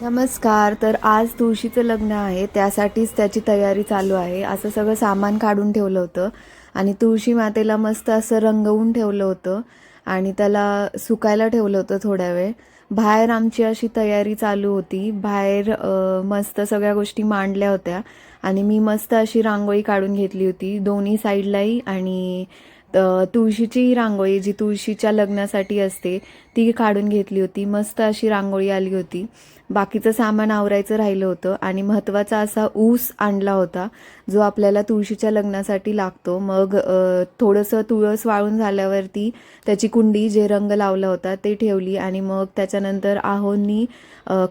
नमस्कार तर आज तुळशीचं लग्न आहे त्यासाठीच त्याची तयारी चालू आहे. असं सगळं सामान काढून ठेवलं होतं आणि तुळशी मातेला मस्त असं रंगवून ठेवलं होतं आणि त्याला सुकायला ठेवलं होतं थोड्या वेळ. बाहेर आमची अशी तयारी चालू होती. बाहेर मस्त सगळ्या गोष्टी मांडल्या होत्या आणि मी मस्त अशी रांगोळी काढून घेतली होती दोन्ही साईडलाही आणि तुळशीची रांगोळी जी तुळशीच्या लग्नासाठी असते ती काढून घेतली होती. मस्त अशी रांगोळी आली होती. बाकीचं सामान आवरायचं राहिलं होतं आणि महत्त्वाचा असा ऊस आणला होता जो आपल्याला तुळशीच्या लग्नासाठी लागतो. मग थोडंसं तुळस वाळून झाल्यावरती त्याची कुंडी जे रंग लावला होता ते ठेवली आणि मग त्याच्यानंतर आहोंनी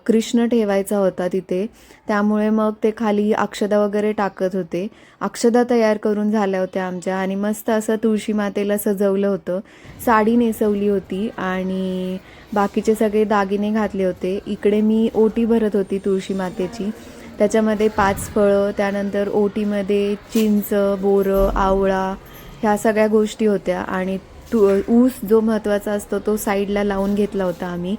कृष्ण ठेवायचा होता तिथे. त्यामुळे मग ते खाली अक्षदा वगैरे टाकत होते. अक्षदा तयार करून झाल्या होत्या आमच्या आणि मस्त असं तुळशी मातेला सजवलं होतं. साडी नेसवली होती आणि बाकीचे सगळे दागिने घातले होते. इकडे मी ओटी भरत होती तुळशी मातेची. त्याच्यामध्ये पाच फळं त्यानंतर ओटीमध्ये चिंच बोरं आवळा ह्या सगळ्या गोष्टी होत्या. आणि तू ऊस जो महत्त्वाचा असतो तो साईडला लावून घेतला होता आम्ही.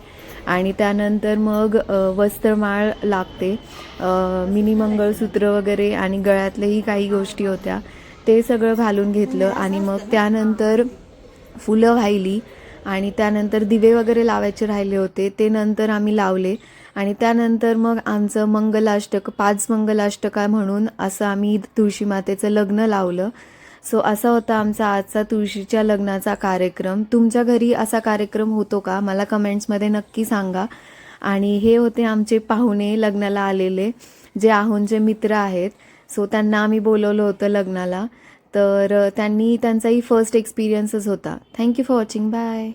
आणि त्यानंतर मग वस्त्रमाळ लागते. अ, मिनी मंगळसूत्र वगैरे आणि गळ्यातल्याही काही गोष्टी होत्या. ते सगळं घालून घेतलं आणि मग त्यानंतर फुलं वाहिली आणि त्यानंतर दिवे वगैरे लावायचे राहिले होते. ते नंतर आम्ही लावले. आणि त्यानंतर मग आमचं मंगलाष्टक पाच मंगलाष्टका म्हणून असं आम्ही तुळशी मातेचं लग्न लावलं. सो असा होता आमचा आजचा तुळशीच्या लग्नाचा कार्यक्रम. तुमच्या घरी असा कार्यक्रम होतो का? मला कमेंट्समध्ये नक्की सांगा. आणि हे होते आमचे पाहुणे लग्नाला आलेले जे आहोंचे मित्र आहेत. सो त्यांना आम्ही बोलवलं होतं लग्नाला. तर त्यांनी त्यांचाही फर्स्ट एक्सपिरियन्सच होता. Thank you for watching bye